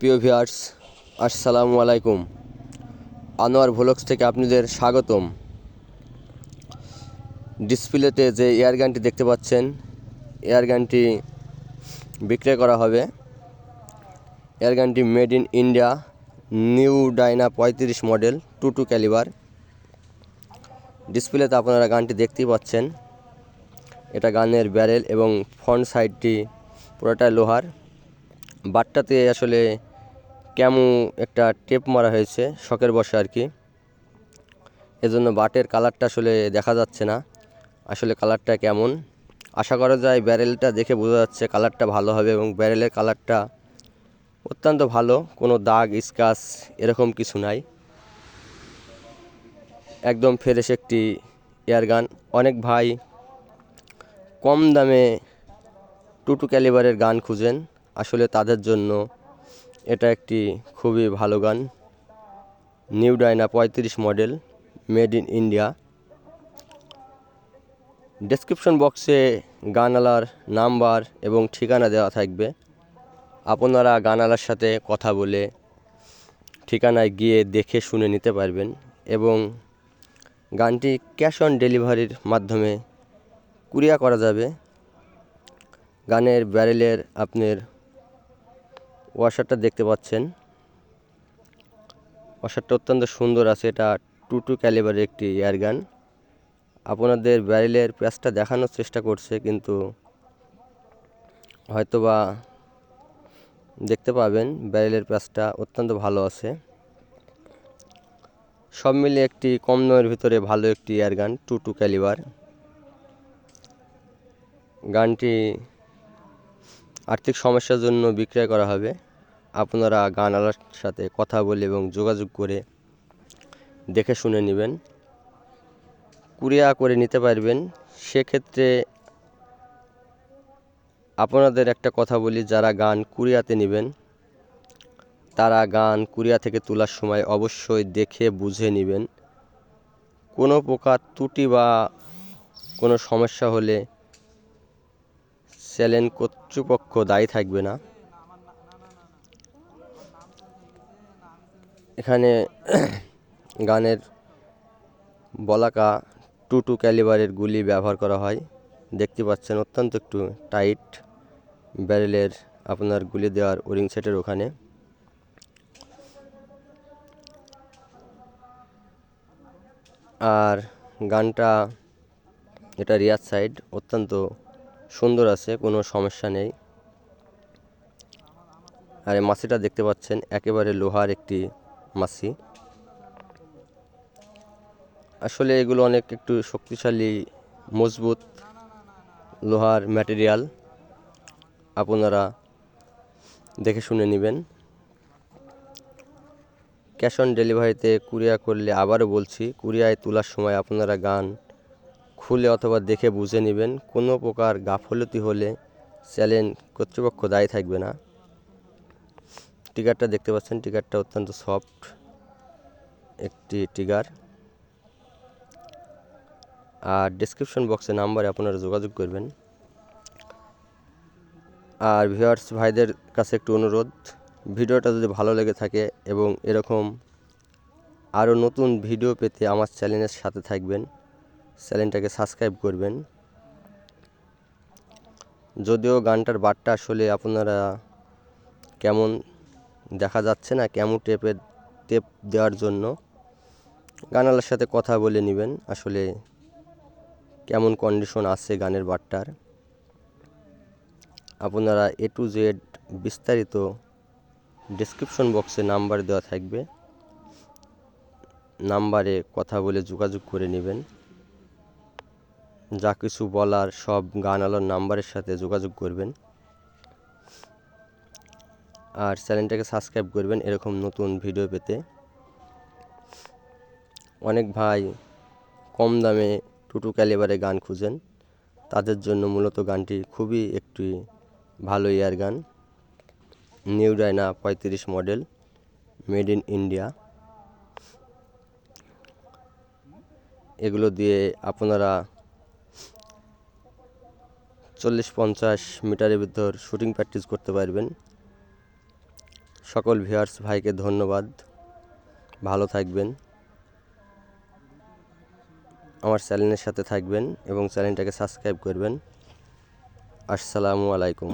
প্রিয় ভিউয়ার্স, আসসালামু আলাইকুম। আনোয়ার ভ্লগস থেকে আপনাদের স্বাগতম। ডিসপ্লেতে যে এয়ার গানটি দেখতে পাচ্ছেন, এয়ার গানটি বিক্রয় করা হবে। এয়ার গানটি made in India, new Diana পঁয়ত্রিশ মডেল টু টু ক্যালিবার। ডিসপ্লেতে আপনারা গানটি দেখতেই পাচ্ছেন। এটা গানের ব্যারেল এবং ফ্রন্ট সাইডটি পুরোটা লোহার। বাটটাতে আসলে কেমন একটা টেপ মারা হয়েছে, শখের বসে আর কি। এজন্য বাটের কালারটা আসলে দেখা যাচ্ছে না। আসলে কালারটা কেমন? আশা করা যায় ব্যারেলটা দেখে বোঝা যাচ্ছে কালারটা ভালো হবে এবং ব্যারেলের কালারটা অত্যন্ত ভালো, কোনো দাগ স্কাচ এরকম কিছু নাই। একদম ফ্রেশ একটি এয়ার গান। অনেক ভাই কম দামে টুটু ক্যালিবারের গান খুঁজেন। আসলে তাদের জন্য এটা একটি খুবই ভালো গান। নিউ ডাইনা পঁয়ত্রিশ model, made in India. Description বক্সে গানালার নাম্বার এবং ঠিকানা দেওয়া থাকবে। আপনারা গানালার সাথে কথা বলে ঠিকানায় গিয়ে দেখে শুনে নিতে পারবেন এবং গানটি ক্যাশ অন ডেলিভারির মাধ্যমে কুরিয়া করা যাবে। গানের ব্যারেলের আপনার ওয়াশারটা দেখতে পাচ্ছেন। ওয়াশারটা অত্যন্ত সুন্দর আছে, এটা টু টু ক্যালিবারের একটি এয়ার গান। আপনাদের ব্যারেলের প্যাচটা দেখানোর চেষ্টা করছে, কিন্তু হয়তোবা দেখতে পাবেন ব্যারেলের প্যাচটা অত্যন্ত ভালো আছে। সব মিলে একটি কম দামের ভিতরে ভালো একটি এয়ার গান টু টু ক্যালিবার। গানটি আর্থিক সমস্যার জন্য বিক্রয় করা হবে। আপনারা গানওয়ালার সাথে কথা বলে এবং যোগাযোগ করে দেখে শুনে নেবেন। কুরিয়া করে নিতে পারবেন। সেক্ষেত্রে আপনাদের একটা কথা বলি, যারা গান কুরিয়াতে নেবেন, তারা গান কুরিয়া থেকে তোলার সময় অবশ্যই দেখে বুঝে নেবেন। কোনো প্রকার ত্রুটি বা কোনো সমস্যা হলে চ্যানেল কর্তৃপক্ষ দায়ী থাকবে না। এখানে গানের বলাকা টু টু ক্যালিবারের গুলি ব্যবহার করা হয়। দেখতে পাচ্ছেন অত্যন্ত একটু টাইট ব্যারেলের আপনার গুলি দেওয়ার ওরিং সেটের ওখানে। আর গানটা, এটা রিয়ার সাইড অত্যন্ত সুন্দর আছে, কোনো সমস্যা নেই। আর মাছিটা দেখতে পাচ্ছেন, একেবারে লোহার একটি মাছি আসলে এগুলো অনেক একটু শক্তিশালী, মজবুত লোহার ম্যাটেরিয়াল আপনারা দেখে শুনে নেবেন। ক্যাশ অন ডেলিভারিতে কুরিয়া করলে আবারও বলছি কুরিয়ায় তোলার সময় আপনারা গান খুলে অথবা দেখে বুঝে নেবেন। কোনো প্রকার গাফলতি হলে চ্যালেঞ্জ কর্তৃপক্ষ দায়ী থাকবে না। টিকারটা দেখতে পাচ্ছেন টিকারটা অত্যন্ত সফট একটি টিগার। আর ডিসক্রিপশন বক্সে নাম্বারে আপনারা যোগাযোগ করবেন। আর ভিউয়ার্স ভাইদের কাছে একটু অনুরোধ, ভিডিওটা যদি ভালো লেগে থাকে এবং এরকম আরও নতুন ভিডিও পেতে আমার চ্যানেলের সাথে থাকবেন, চ্যানেলটাকে সাবস্ক্রাইব করবেন। যদিও গানটার বারটা আসলে আপনারা কেমন দেখা যাচ্ছে না কেমন টেপের টেপ দেওয়ার জন্য। গানালার সাথে কথা বলে নেবেন, আসলে কেমন কন্ডিশন আছে গানের বারটার আপনারা এ টু জেড বিস্তারিত ডিসক্রিপশন বক্সে নাম্বার দেওয়া থাকবে। নাম্বারে কথা বলে যোগাযোগ করে নেবেন। যা কিছু বলার সব গান আলোর নাম্বারের সাথে যোগাযোগ করবেন। আর চ্যানেলটাকে সাবস্ক্রাইব করবেন এরকম নতুন ভিডিও পেতে। অনেক ভাই কম দামে টুটু ক্যালিবারে গান খুঁজেন। তাদের জন্য মূলত গানটি খুবই একটি ভালো ইয়ার গান। নিউ ডাইনা পঁয়ত্রিশ মডেল, মেড ইন ইন্ডিয়া। এগুলো দিয়ে আপনারা চল্লিশ পঞ্চাশ মিটারের ভিতর শুটিং প্র্যাকটিস করতে পারবেন। সকল ভিউয়ার্স ভাইকে ধন্যবাদ। ভালো থাকবেন। আমার চ্যানেলের সাথে থাকবেন এবং চ্যানেলটাকে সাবস্ক্রাইব করবেন। আসসালামু আলাইকুম।